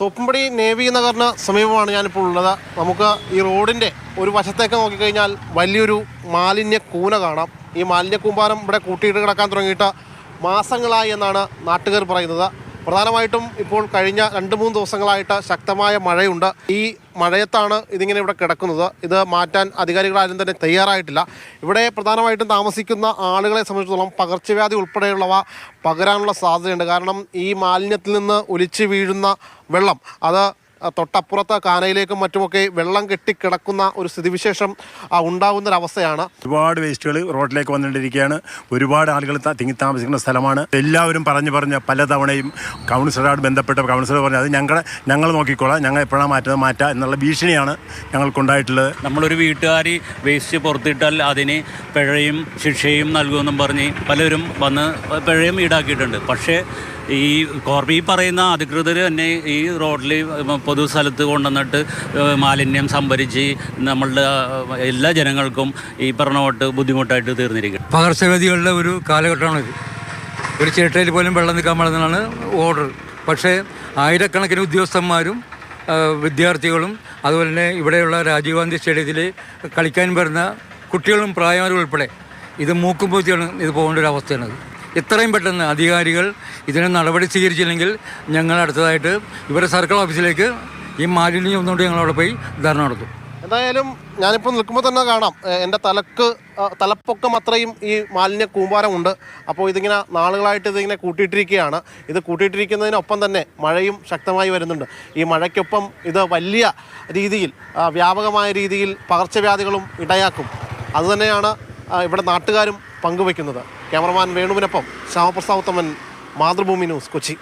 Thoppumpady navy നഗറിന് സമീപമാണ് ഞാനിപ്പോൾ ഉള്ളത്. നമുക്ക് ഈ റോഡിന്റെ ഒരു വശത്തേക്ക് നോക്കിക്കഴിഞ്ഞാൽ വലിയൊരു മാലിന്യ കൂന കാണാം. ഈ മാലിന്യ കൂമ്പാരം ഇവിടെ കൂട്ടിയിട്ട് കിടക്കാൻ തുടങ്ങിയിട്ട് മാസങ്ങളായി എന്നാണ് നാട്ടുകാർ പറയുന്നത്. പ്രധാനമായിട്ടും ഇപ്പോൾ കഴിഞ്ഞ രണ്ട് മൂന്ന് ദിവസങ്ങളായിട്ട് ശക്തമായ മഴയുണ്ട്. ഈ മഴയത്താണ് ഇതിങ്ങനെ ഇവിടെ കിടക്കുന്നത്. ഇത് മാറ്റാൻ അധികാരികളാരും തന്നെ തയ്യാറായിട്ടില്ല. ഇവിടെ പ്രധാനമായിട്ടും താമസിക്കുന്ന ആളുകളെ സംബന്ധിച്ചിടത്തോളം പകർച്ചവ്യാധി ഉൾപ്പെടെയുള്ളവ പകരാനുള്ള സാധ്യതയുണ്ട്. കാരണം ഈ മാലിന്യത്തിൽ നിന്ന് ഒലിച്ചു വീഴുന്ന വെള്ളം അത് തൊട്ടപ്പുറത്ത് കാനയിലേക്കും മറ്റുമൊക്കെ വെള്ളം കെട്ടിക്കിടക്കുന്ന ഒരു സ്ഥിതിവിശേഷം ഉണ്ടാകുന്ന ഒരു അവസ്ഥയാണ് ഒരുപാട് വേസ്റ്റുകൾ റോഡിലേക്ക് വന്നുകൊണ്ടിരിക്കുകയാണ് ഒരുപാട് ആളുകൾ തിങ്ങി താമസിക്കുന്ന സ്ഥലമാണ്. എല്ലാവരും പറഞ്ഞു പറഞ്ഞ് പലതവണയും കൗൺസിലറോട് ബന്ധപ്പെട്ട കൗൺസിലർ പറഞ്ഞു അത് ഞങ്ങളെ ഞങ്ങൾ നോക്കിക്കോളാം. ഞങ്ങൾ എപ്പോഴാണ് മാറ്റുന്നത് മാറ്റാം എന്നുള്ള ഭീഷണിയാണ് ഞങ്ങൾക്കുണ്ടായിട്ടുള്ളത്. നമ്മളൊരു വീട്ടുകാർ വേസ്റ്റ് പുറത്തിട്ടാൽ അതിന് പിഴയും ശിക്ഷയും നൽകുമെന്നും പറഞ്ഞ് പലരും വന്ന് പിഴയും ഈടാക്കിയിട്ടുണ്ട്. പക്ഷേ ഈ കോർബി പറയുന്ന അധികൃതർ തന്നെ ഈ റോഡിൽ പൊതു സ്ഥലത്ത് കൊണ്ടുവന്നിട്ട് മാലിന്യം സംഭരിച്ച് നമ്മളുടെ എല്ലാ ജനങ്ങൾക്കും ഈ പറഞ്ഞ തൊട്ട് ബുദ്ധിമുട്ടായിട്ട് തീർന്നിരിക്കും പകർച്ചവ്യാധികളുടെ ഒരു കാലഘട്ടമാണ് ഇത് ഒരു ചേട്ടയിൽ പോലും വെള്ളം നിൽക്കാൻ പാടുന്നതാണ് ഓർഡർ പക്ഷേ ആയിരക്കണക്കിന് ഉദ്യോഗസ്ഥന്മാരും വിദ്യാർത്ഥികളും അതുപോലെ തന്നെ ഇവിടെയുള്ള രാജീവ് ഗാന്ധി സ്റ്റേഡിയത്തിൽ കളിക്കാൻ വരുന്ന കുട്ടികളും പ്രായമാരും ഉൾപ്പെടെ ഇത് മൂക്കും പൂച്ചയാണ് ഇത് പോകേണ്ട ഒരു അവസ്ഥയാണത്. എത്രയും പെട്ടെന്ന് അധികാരികൾ ഇതിന് നടപടി സ്വീകരിച്ചില്ലെങ്കിൽ ഞങ്ങൾ അടുത്തതായിട്ട് ഇവരുടെ സർക്കിൾ ഓഫീസിലേക്ക് ഈ മാലിന്യം ഒന്നുകൊണ്ട് ഞങ്ങളവിടെ പോയി ധർണ നടത്തും. എന്തായാലും ഞാനിപ്പോൾ നിൽക്കുമ്പോൾ തന്നെ കാണാം. എന്റെ തലക്ക് തലപ്പൊക്കം അത്രയും ഈ മാലിന്യ കൂമ്പാരമുണ്ട് അപ്പോൾ ഇതിങ്ങനെ നാളുകളായിട്ട് ഇതിങ്ങനെ കൂട്ടിയിട്ടിരിക്കുകയാണ്. ഇത് കൂട്ടിയിട്ടിരിക്കുന്നതിനൊപ്പം തന്നെ മഴയും ശക്തമായി വരുന്നുണ്ട്. ഈ മഴയ്ക്കൊപ്പം ഇത് വലിയ രീതിയിൽ വ്യാപകമായ രീതിയിൽ പകർച്ചവ്യാധികളും ഇടയാക്കും. അതുതന്നെയാണ് ഇവിടെ നാട്ടുകാരും പങ്കുവയ്ക്കുന്നത് ക്യാമറമാൻ വേണുവിനൊപ്പം ശ്യാമപ്രസാദ് ഉത്തമൻ മാതൃഭൂമി ന്യൂസ് കൊച്ചി.